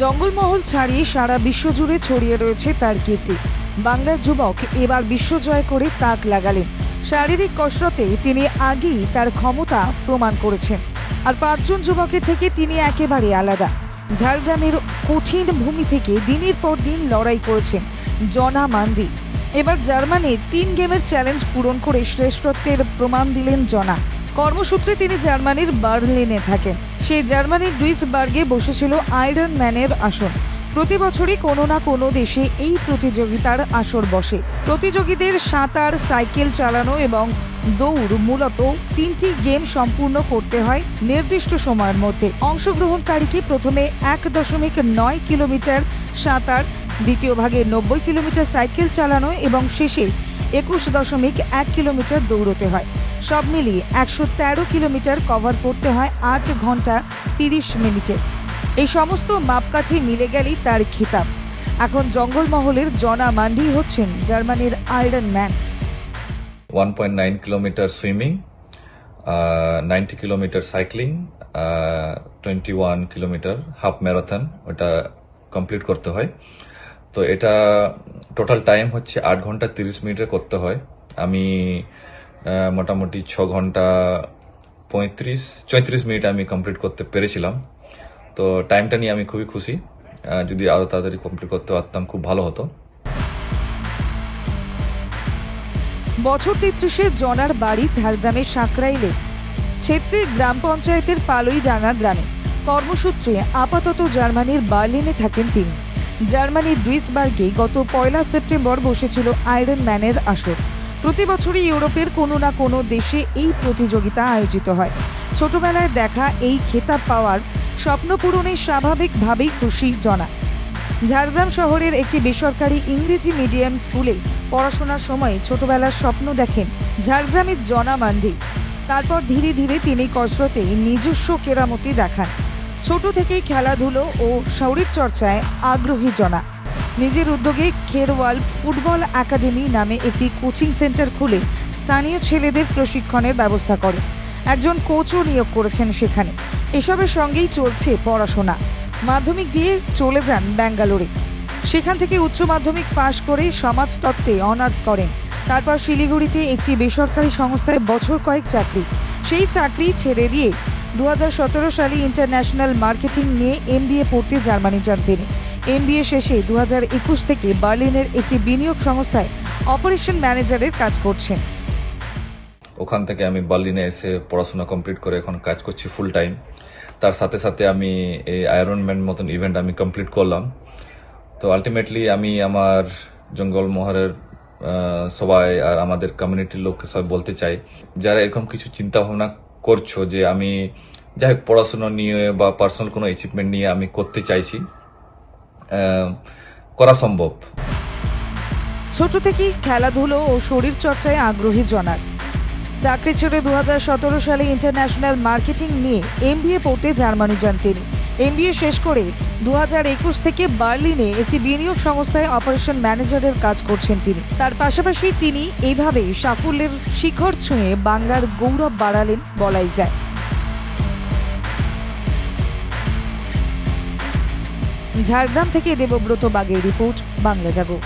জঙ্গলমহল ছাড়িয়ে সারা বিশ্বজুড়ে ছড়িয়ে রয়েছে তার কীর্তি। বাংলার যুবক এবার বিশ্বজয় করে তাক লাগালেন। শারীরিক কসরতে তিনি আগেই তার ক্ষমতা প্রমাণ করেছেন। আর পাঁচজন যুবকের থেকে তিনি একেবারে আলাদা। ঝাড়গ্রামের কঠিন ভূমি থেকে দিনের পর দিন লড়াই করেছেন জনা মান্ডি। এবার জার্মানি তিন গেমের চ্যালেঞ্জ পূরণ করে শ্রেষ্ঠত্বের প্রমাণ দিলেন জনা। কর্মসূত্রে তিনি জার্মানির বার্লিনে থাকেন। সেই জার্মানির ডুইসবার্গে বসেছিল আয়রন ম্যানের আসন। প্রতি বছরই কোনো না কোনো দেশে এই প্রতিযোগিতার আসর বসে। প্রতিযোগীদের সাঁতার, সাইকেল চালানো এবং দৌড় মূলত তিনটি গেম সম্পূর্ণ করতে হয় নির্দিষ্ট সময়ের মধ্যে। অংশগ্রহণকারীকে প্রথমে এক দশমিক নয় কিলোমিটার সাঁতার, দ্বিতীয় ভাগে নব্বই কিলোমিটার সাইকেল চালানো এবং শেষে একুশ দশমিক এক কিলোমিটার দৌড়তে হয়। সব মিলিয়ে একশো তেরো কিলোমিটার কভার করতে হয় আট ঘণ্টা তিরিশ মিনিটে। এই সমস্ত মাপকাঠি মিলে গেলেই তার খিতাব। এখন জঙ্গলমহলের জনা মান্ডি হচ্ছেন জার্মানির iron man. 1.9 kilometre swimming ninety kilometre cycling twenty one kilometre half marathon, ওটা কমপ্লিট করতে হয়। তো এটা টোটাল টাইম হচ্ছে আট ঘণ্টা তিরিশ মিনিটে করতে হয়। আমি মোটামুটি ছ ঘণ্টা পঁয়ত্রিশ, চৌত্রিশ মিনিট আমি কমপ্লিট করতে পেরেছিলাম। তো টাইমটা নিয়ে আমি খুবই খুশি। যদি আরও তাড়াতাড়ি কমপ্লিট করতে পারতাম, খুব ভালো হতো। বছর তেত্রিশের জনার বাড়ি ঝাড়গ্রামের সাঁকরাইলে ছেত্রী গ্রাম পঞ্চায়েতের পালইডাঙ্গা গ্রামে। কর্মসূত্রে আপাতত জার্মানির বার্লিনে থাকেন তিনি। জার্মানির ডুইসবার্গে গত পয়লা সেপ্টেম্বর বসেছিল আয়রন ম্যানের আসর। প্রতি বছরই ইউরোপের কোনো না কোনো দেশে এই প্রতিযোগিতা আয়োজিত হয়। ছোটবেলায় দেখা এই খেতাব পাওয়ার স্বপ্ন পূরণে স্বাভাবিকভাবেই খুশি জনা। ঝাড়গ্রাম শহরের একটি বেসরকারি ইংরেজি মিডিয়াম স্কুলে পড়াশোনার সময় ছোটবেলার স্বপ্ন দেখেন ঝাড়গ্রামের জনা মান্ডি। তারপর ধীরে ধীরে তিনি কসরতে নিজস্ব কেরামতি দেখান। ছোট থেকেই খেলাধুলো ও শরীরচর্চায় আগ্রহী জনা। নিজের উদ্যোগে খেরওয়াল ফুটবল একাডেমি নামে একটি কোচিং সেন্টার খুলে স্থানীয় ছেলেদের প্রশিক্ষণের ব্যবস্থা করে। একজন কোচও নিয়োগ করেছেন সেখানে। এসবের সঙ্গেই চলছে পড়াশোনা। মাধ্যমিক দিয়ে চলে যান ব্যাঙ্গালোরে। সেখান থেকে উচ্চ মাধ্যমিক পাশ করে সমাজতত্ত্বে অনার্স করেন। তারপর শিলিগুড়িতে একটি বেসরকারি সংস্থায় বছর কয়েক চাকরি। সেই চাকরি ছেড়ে দিয়ে দু হাজার সতেরো সালে ইন্টারন্যাশনাল মার্কেটিং নিয়ে এমবিএ পড়তে জার্মানি যান তিনি। এমবিএ শেষে দু হাজার একুশ থেকে বার্লিনের একটি বিনিয়োগ সংস্থায় অপারেশন ম্যানেজারের কাজ করছেন। ওখান থেকে আমি বার্লিনে এসে পড়াশোনা কমপ্লিট করে এখন কাজ করছি ফুল টাইম তার সাথে সাথে আমি এই আয়রন ম্যান মতন ইভেন্ট আমি কমপ্লিট করলাম। তো আলটিমেটলি আমি আমার জঙ্গল মহরের সবাই আর আমাদের কমিউনিটির লোককে সব বলতে চাই, যারা এরকম কিছু চিন্তা ভাবনা করছ যে আমি যাই হোক পড়াশোনা নিয়ে বা পার্সোনাল কোনো অ্যাচিভমেন্ট নিয়ে আমি করতে চাইছি করা সম্ভব। ছোট থেকেই খেলাধুলো ও শরীরচর্চায় আগ্রহী জনার। চাকরি ছেড়ে দু হাজার সতেরো সালে ইন্টারন্যাশনাল মার্কেটিং নিয়ে এম এমবিএ পড়তে জার্মানি যান তিনি। এম এমবিএ শেষ করে দু হাজার একুশ থেকে বার্লিনে একটি বিনিয়োগ সংস্থায় অপারেশন ম্যানেজারের কাজ করছেন তিনি। তার পাশাপাশি তিনি এইভাবেই সাফল্যের শিখর ছুঁয়ে বাংলার গৌরব বাড়ালেন বলাই যায়। ঝাড়গ্রাম থেকে দেবব্রত বাগের রিপোর্ট বাংলা জাগো।